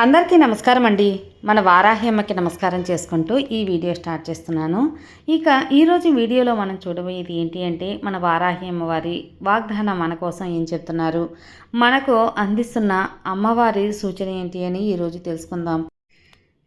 అందరికీ నమస్కారం అండి. మన వారాహ్యమ్మకి నమస్కారం చేసుకుంటూ ఈ వీడియో స్టార్ట్ చేస్తున్నాను. ఇక ఈరోజు వీడియోలో మనం చూడబోయేది ఏంటి అంటే మన వారాహ్యమ్మ వారి వాగ్దానం మన కోసం ఏం చెప్తున్నారు? మనకు అందిస్తున్న అమ్మవారి సూచన ఏంటి అని ఈరోజు తెలుసుకుందాం.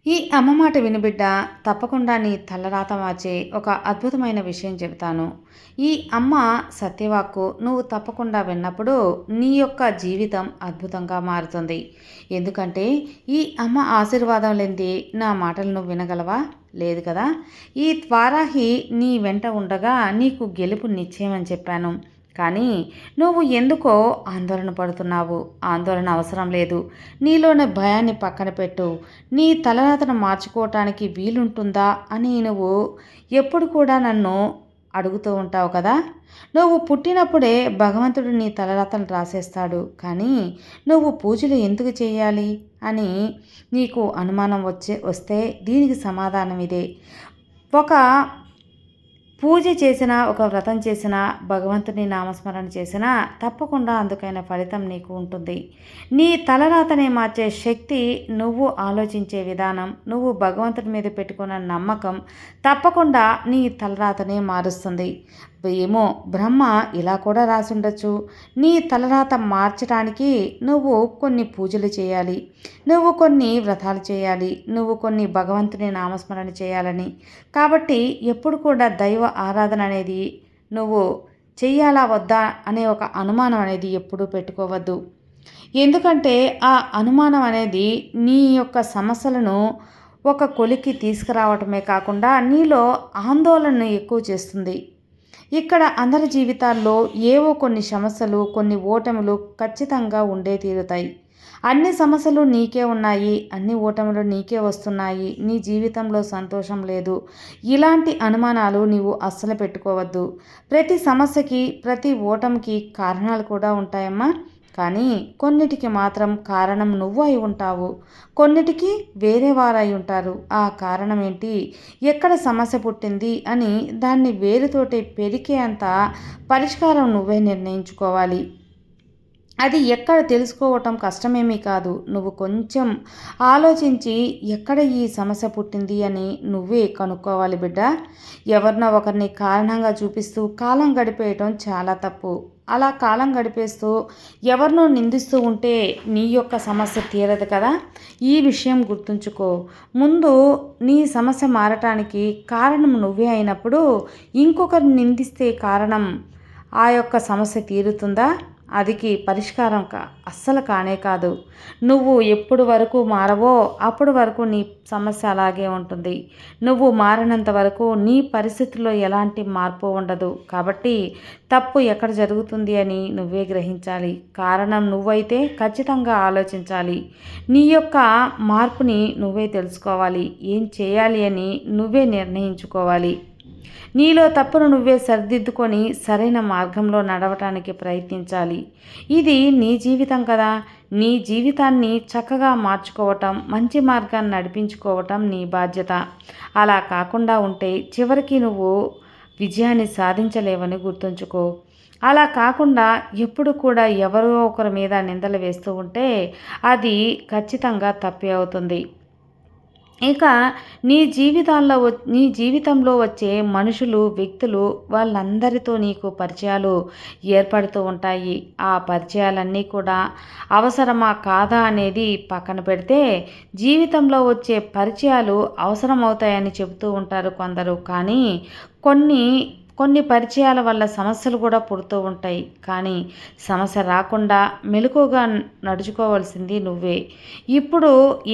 ఈ అమ్మ మాట వినిబిడ్డ తప్పకుండా నీ తలరాత మార్చే ఒక అద్భుతమైన విషయం చెబుతాను. ఈ అమ్మ సత్యవాక్కు నువ్వు తప్పకుండా విన్నప్పుడు నీ యొక్క జీవితం అద్భుతంగా మారుతుంది. ఎందుకంటే ఈ అమ్మ ఆశీర్వాదం లేనిది నా మాటలు నువ్వు వినగలవా? లేదు కదా? ఈ ద్వారాహి నీ వెంట ఉండగా నీకు గెలుపు నిశ్చయమని చెప్పాను. కానీ నువ్వు ఎందుకో ఆందోళన పడుతున్నావు? ఆందోళన అవసరం లేదు. నీలోని భయాన్ని పక్కన పెట్టు. నీ తలరాతను మార్చుకోవటానికి వీలుంటుందా అని నువ్వు ఎప్పుడు కూడా నన్ను అడుగుతూ ఉంటావు కదా? నువ్వు పుట్టినప్పుడే భగవంతుడు నీ తలరాతను రాసేస్తాడు. కానీ నువ్వు పూజలు ఎందుకు చేయాలి? అని నీకు అనుమానం వచ్చే వస్తే దీనికి సమాధానం ఇదే. ఒక పూజ చేసినా ఒక వ్రతం చేసినా భగవంతుని నామస్మరణ చేసినా తప్పకుండా అందుకైన ఫలితం నీకు ఉంటుంది. నీ తలరాతనే మార్చే శక్తి నువ్వు ఆలోచించే విధానం నువ్వు భగవంతుడి మీద పెట్టుకున్న నమ్మకం తప్పకుండా నీ తలరాతనే మారుస్తుంది. ఏమో బ్రహ్మ ఇలా కూడా రాసి ఉండొచ్చు నీ తలరాత మార్చడానికి నువ్వు కొన్ని పూజలు చేయాలి. నువ్వు కొన్ని వ్రతాలు చేయాలి. నువ్వు కొన్ని భగవంతుని నామస్మరణ చేయాలని. కాబట్టి ఎప్పుడు కూడా దైవ ఆరాధన అనేది నువ్వు చెయ్యాలా వద్దా అనే ఒక అనుమానం అనేది ఎప్పుడూ పెట్టుకోవద్దు. ఎందుకంటే ఆ అనుమానం అనేది నీ యొక్క సమస్యలను ఒక కొలికి తీసుకురావటమే కాకుండా నీలో ఆందోళనను ఎక్కువ చేస్తుంది. ఇక్కడ అందరి జీవితాల్లో ఏవో కొన్ని సమస్యలు కొన్ని ఓటములు ఖచ్చితంగా ఉండే తీరుతాయి. అన్ని సమస్యలు నీకే ఉన్నాయి అన్ని ఓటములు నీకే వస్తున్నాయి నీ జీవితంలో సంతోషం లేదు. ఇలాంటి అనుమానాలు నీవు అస్సలు పెట్టుకోవద్దు. ప్రతి సమస్యకి ప్రతి ఓటమికి కారణాలు కూడా ఉంటాయమ్మా. కానీ కొన్నిటికి మాత్రం కారణం నువ్వు అయి ఉంటావు. కొన్నిటికి వేరే వారై ఉంటారు. ఆ కారణం ఏంటి ఎక్కడ సమస్య పుట్టింది అని దాన్ని వేరుతోటి పెరికే అంత పరిష్కారం నువ్వే నిర్ణయించుకోవాలి. అది ఎక్కడ తెలుసుకోవటం కష్టమేమీ కాదు. నువ్వు కొంచెం ఆలోచించి ఎక్కడ ఈ సమస్య పుట్టింది అని నువ్వే కనుక్కోవాలి బిడ్డ. ఎవరినో ఒకరిని కారణంగా చూపిస్తూ కాలం గడిపేయటం చాలా తప్పు. అలా కాలం గడిపేస్తూ ఎవరినో నిందిస్తూ ఉంటే నీ యొక్క సమస్య తీరదు కదా. ఈ విషయం గుర్తుంచుకో. ముందు నీ సమస్య మారటానికి కారణం నువ్వే అయినప్పుడు ఇంకొకరిని నిందిస్తే కారణం ఆ యొక్క సమస్య తీరుతుందా? అదికి పరిష్కారం కా అస్సలు కానే కాదు. నువ్వు ఎప్పుడు వరకు మారవో అప్పుడు వరకు నీ సమస్య అలాగే ఉంటుంది. నువ్వు మారినంత వరకు నీ పరిస్థితుల్లో ఎలాంటి మార్పు ఉండదు. కాబట్టి తప్పు ఎక్కడ జరుగుతుంది అని నువ్వే గ్రహించాలి. కారణం నువ్వైతే ఖచ్చితంగా ఆలోచించాలి. నీ యొక్క మార్పుని నువ్వే తెలుసుకోవాలి. ఏం చేయాలి అని నువ్వే నిర్ణయించుకోవాలి. నీలో తప్పును నువ్వే సరిదిద్దుకొని సరైన మార్గంలో నడవటానికి ప్రయత్నించాలి. ఇది నీ జీవితం కదా. నీ జీవితాన్ని చక్కగా మార్చుకోవటం మంచి మార్గాన్ని నడిపించుకోవటం నీ బాధ్యత. అలా కాకుండా ఉంటే చివరికి నువ్వు విజయాన్ని సాధించలేవని గుర్తుంచుకో. అలా కాకుండా ఎప్పుడు కూడా ఎవరో ఒకరి మీద నిందలు వేస్తూ ఉంటే అది ఖచ్చితంగా తప్పే అవుతుంది. ఇక నీ జీవితాల్లో నీ జీవితంలో వచ్చే మనుషులు వ్యక్తులు వాళ్ళందరితో నీకు పరిచయాలు ఏర్పడుతూ ఉంటాయి. ఆ పరిచయాలన్నీ కూడా అవసరమా కాదా అనేది పక్కన పెడితే జీవితంలో వచ్చే పరిచయాలు అవసరమవుతాయని చెబుతూ ఉంటారు కొందరు. కానీ కొన్ని కొన్ని పరిచయాల వల్ల సమస్యలు కూడా పుడుతూ ఉంటాయి. కానీ సమస్య రాకుండా మెలకుగా నడుచుకోవాల్సింది నువ్వే. ఇప్పుడు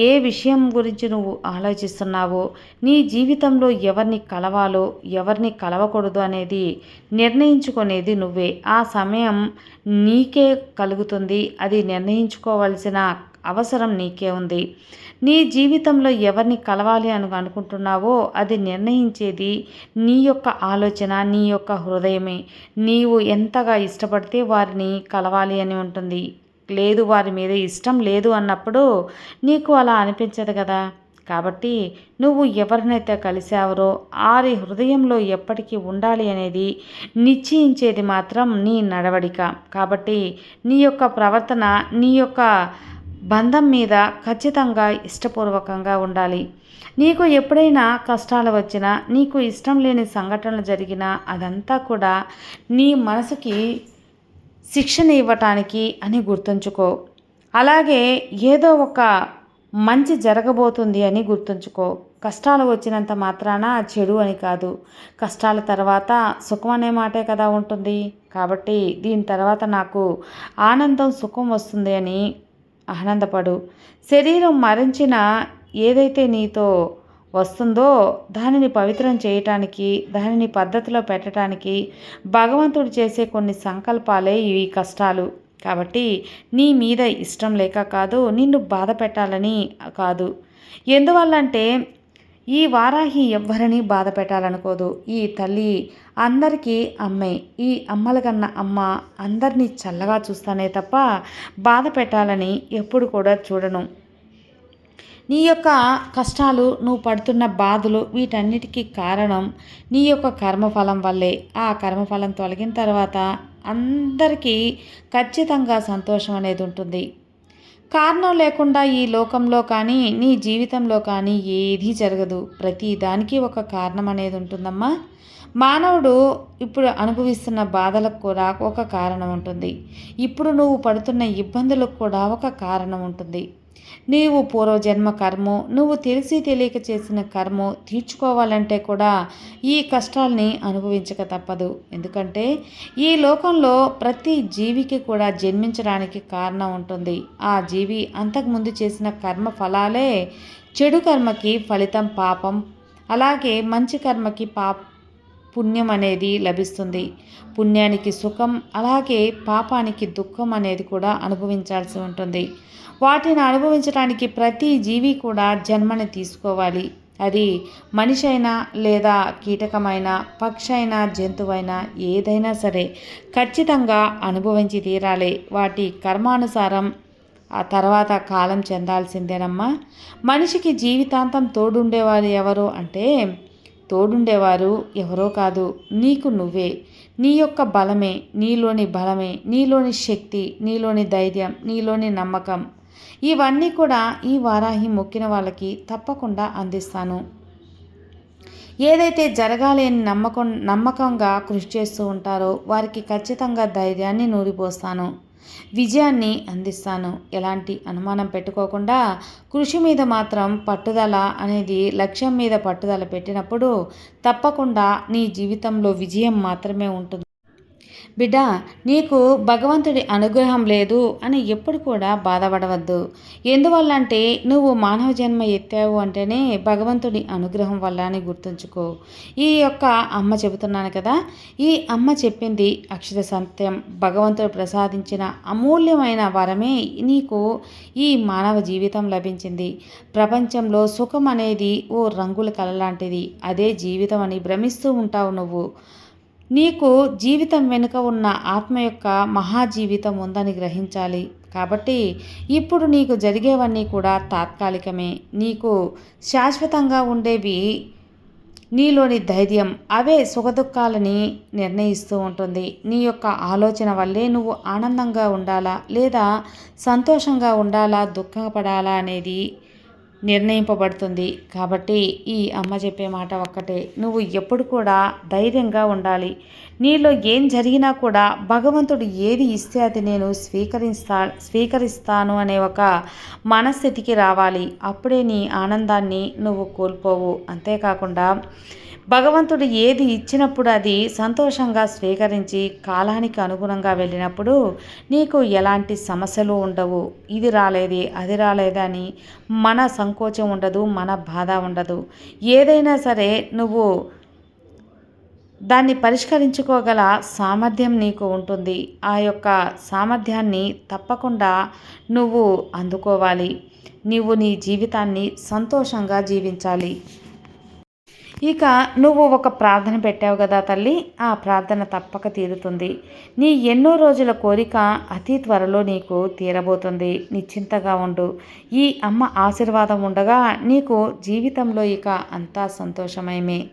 ఏ విషయం గురించి నువ్వు ఆలోచిస్తున్నావో నీ జీవితంలో ఎవరిని కలవాలో ఎవరిని కలవకూడదు అనేది నిర్ణయించుకునేది నువ్వే. ఆ సమయం నీకే కలుగుతుంది. అది నిర్ణయించుకోవాల్సిన అవసరం నీకే ఉంది. నీ జీవితంలో ఎవరిని కలవాలి అని అనుకుంటున్నావో అది నిర్ణయించేది నీ యొక్క ఆలోచన నీ యొక్క హృదయమే. నీవు ఎంతగా ఇష్టపడితే వారిని కలవాలి అని ఉంటుంది. లేదు వారి మీద ఇష్టం లేదు అన్నప్పుడు నీకు అలా అనిపించదు కదా. కాబట్టి నువ్వు ఎవరినైతే కలిసావరో వారి హృదయంలో ఎప్పటికీ ఉండాలి అనేది నిశ్చయించేది మాత్రం నీ నడవడిక. కాబట్టి నీ యొక్క ప్రవర్తన నీ యొక్క బంధం మీద ఖచ్చితంగా ఇష్టపూర్వకంగా ఉండాలి. నీకు ఎప్పుడైనా కష్టాలు వచ్చినా నీకు ఇష్టం లేని సంఘటనలు జరిగినా అదంతా కూడా నీ మనసుకి శిక్షణ ఇవ్వటానికి అని గుర్తుంచుకో. అలాగే ఏదో ఒక మంచి జరగబోతుంది అని గుర్తుంచుకో. కష్టాలు వచ్చినంత మాత్రాన చెడు అని కాదు. కష్టాల తర్వాత సుఖం అనే మాటే కదా ఉంటుంది. కాబట్టి దీని తర్వాత నాకు ఆనందం సుఖం వస్తుంది అని ఆనందపడు. శరీరం మరించిన ఏదైతే నీతో వస్తుందో దానిని పవిత్రం చేయటానికి దానిని పద్ధతిలో పెట్టడానికి భగవంతుడు చేసే కొన్ని సంకల్పాలే ఇవి కష్టాలు. కాబట్టి నీ మీద ఇష్టం లేక కాదు నిన్ను బాధ పెట్టాలని కాదు. ఎందువల్లంటే ఈ వారాహి ఎవ్వరిని బాధ పెట్టాలనుకోదు. ఈ తల్లి అందరికీ అమ్మే ఈ అమ్మల కన్నా అమ్మ అందరినీ చల్లగా చూస్తానే తప్ప బాధ పెట్టాలని ఎప్పుడు కూడా చూడను. నీ యొక్క కష్టాలు నువ్వు పడుతున్న బాధలు వీటన్నిటికీ కారణం నీ యొక్క కర్మఫలం వల్లే. ఆ కర్మఫలం తొలగిన తర్వాత అందరికీ ఖచ్చితంగా సంతోషం అనేది ఉంటుంది. కారణం లేకుండా ఈ లోకంలో కానీ నీ జీవితంలో కానీ ఏదీ జరగదు. ప్రతి దానికి ఒక కారణం అనేది ఉంటుందమ్మా. మానవుడు ఇప్పుడు అనుభవిస్తున్న బాధలకు కూడా ఒక కారణం ఉంటుంది. ఇప్పుడు నువ్వు పడుతున్న ఇబ్బందులకు కూడా ఒక కారణం ఉంటుంది. నీవు పూర్వజన్మ కర్మ నువ్వు తెలిసి తెలియక చేసిన కర్మ తీర్చుకోవాలంటే కూడా ఈ కష్టాల్ని అనుభవించక తప్పదు. ఎందుకంటే ఈ లోకంలో ప్రతి జీవికి కూడా జన్మించడానికి కారణం ఉంటుంది. ఆ జీవి అంతకుముందు చేసిన కర్మ ఫలాలే చెడు కర్మకి ఫలితం పాపం. అలాగే మంచి కర్మకి పాప పుణ్యం అనేది లభిస్తుంది. పుణ్యానికి సుఖం అలాగే పాపానికి దుఃఖం అనేది కూడా అనుభవించాల్సి ఉంటుంది. వాటిని అనుభవించడానికి ప్రతి జీవి కూడా జన్మని తీసుకోవాలి. అది మనిషి అయినా లేదా కీటకమైన పక్షి అయినా జంతువైనా ఏదైనా సరే ఖచ్చితంగా అనుభవించి తీరాలి. వాటి కర్మానుసారం ఆ తర్వాత కాలం చెందాల్సిందేనమ్మా. మనిషికి జీవితాంతం తోడుండేవారు ఎవరు అంటే తోడుండేవారు ఎవరో కాదు. నీకు నువ్వే. నీ యొక్క బలమే నీలోని బలమే నీలోని శక్తి నీలోని ధైర్యం నీలోని నమ్మకం. ఇవన్నీ కూడా ఈ వారాహి మొక్కిన వాళ్ళకి తప్పకుండా అందిస్తాను. ఏదైతే జరగాలి అని నమ్మకం నమ్మకంగా కృషి చేస్తూ ఉంటారో వారికి ఖచ్చితంగా ధైర్యాన్ని నూరిపోస్తాను. విజయాన్ని అందిస్తాను. ఎలాంటి అనుమానం పెట్టుకోకుండా కృషి మీద మాత్రం పట్టుదల అనేది లక్ష్యం మీద పట్టుదల పెట్టినప్పుడు తప్పకుండా నీ జీవితంలో విజయం మాత్రమే ఉంటుంది. బిడ్డ నీకు భగవంతుడి అనుగ్రహం లేదు అని ఎప్పుడు కూడా బాధపడవద్దు. ఎందువల్ల అంటే నువ్వు మానవ జన్మ ఎత్తావు అంటేనే భగవంతుడి అనుగ్రహం వల్ల అని గుర్తుంచుకో. ఈ యొక్క అమ్మ చెబుతున్నాను కదా ఈ అమ్మ చెప్పింది అక్షర సత్యం. భగవంతుడు ప్రసాదించిన అమూల్యమైన వరమే నీకు ఈ మానవ జీవితం లభించింది. ప్రపంచంలో సుఖం అనేది ఓ రంగుల కళ లాంటిది. అదే జీవితం అని భ్రమిస్తూ ఉంటావు నువ్వు. నీకు జీవితం వెనుక ఉన్న ఆత్మ యొక్క మహాజీవితం ఉందని గ్రహించాలి. కాబట్టి ఇప్పుడు నీకు జరిగేవన్నీ కూడా తాత్కాలికమే. నీకు శాశ్వతంగా ఉండేవి నీలోని ధైర్యం అవే సుఖదుఖాలని నిర్ణయిస్తూ ఉంటుంది. నీ యొక్క ఆలోచన వల్లే నువ్వు ఆనందంగా ఉండాలా లేదా సంతోషంగా ఉండాలా దుఃఖపడాలా అనేది నిర్ణయింపబడుతుంది. కాబట్టి ఈ అమ్మ చెప్పే మాట ఒక్కటే. నువ్వు ఎప్పుడు కూడా ధైర్యంగా ఉండాలి. నీలో ఏం జరిగినా కూడా భగవంతుడు ఏది ఇస్తే అది నేను స్వీకరిస్తా స్వీకరిస్తాను అనే ఒక మనస్థితికి రావాలి. అప్పుడే నీ ఆనందాన్ని నువ్వు కోల్పోవు. అంతేకాకుండా భగవంతుడు ఏది ఇచ్చినప్పుడు అది సంతోషంగా స్వీకరించి కాలానికి అనుగుణంగా వెళ్ళినప్పుడు నీకు ఎలాంటి సమస్యలు ఉండవు. ఇది రాలేది అది రాలేదని మన సంకోచం ఉండదు మన బాధ ఉండదు. ఏదైనా సరే నువ్వు దాన్ని పరిష్కరించుకోగల సామర్థ్యం నీకు ఉంటుంది. ఆ యొక్క సామర్థ్యాన్ని తప్పకుండా నువ్వు అందుకోవాలి. నువ్వు నీ జీవితాన్ని సంతోషంగా జీవించాలి. ఇక నువ్వు ఒక ప్రార్థన పెట్టావు కదా తల్లి ఆ ప్రార్థన తప్పక తీరుతుంది. నీ ఎన్నో రోజుల కోరిక అతి త్వరలో నీకు తీరబోతుంది. నిశ్చింతగా ఉండు. ఈ అమ్మ ఆశీర్వాదం ఉండగా నీకు జీవితంలో ఇక అంతా సంతోషమయమే.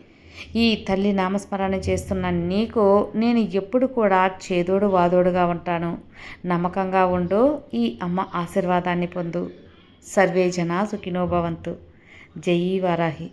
ఈ తల్లి నామస్మరణ చేస్తున్న నీకు నేను ఎప్పుడు కూడా చేదోడు వాదోడుగా ఉంటాను. నమ్మకంగా ఉండు ఈ అమ్మ ఆశీర్వాదాన్ని పొందు. సర్వే జనా సుఖినోభవంతు జయీ వారాహి.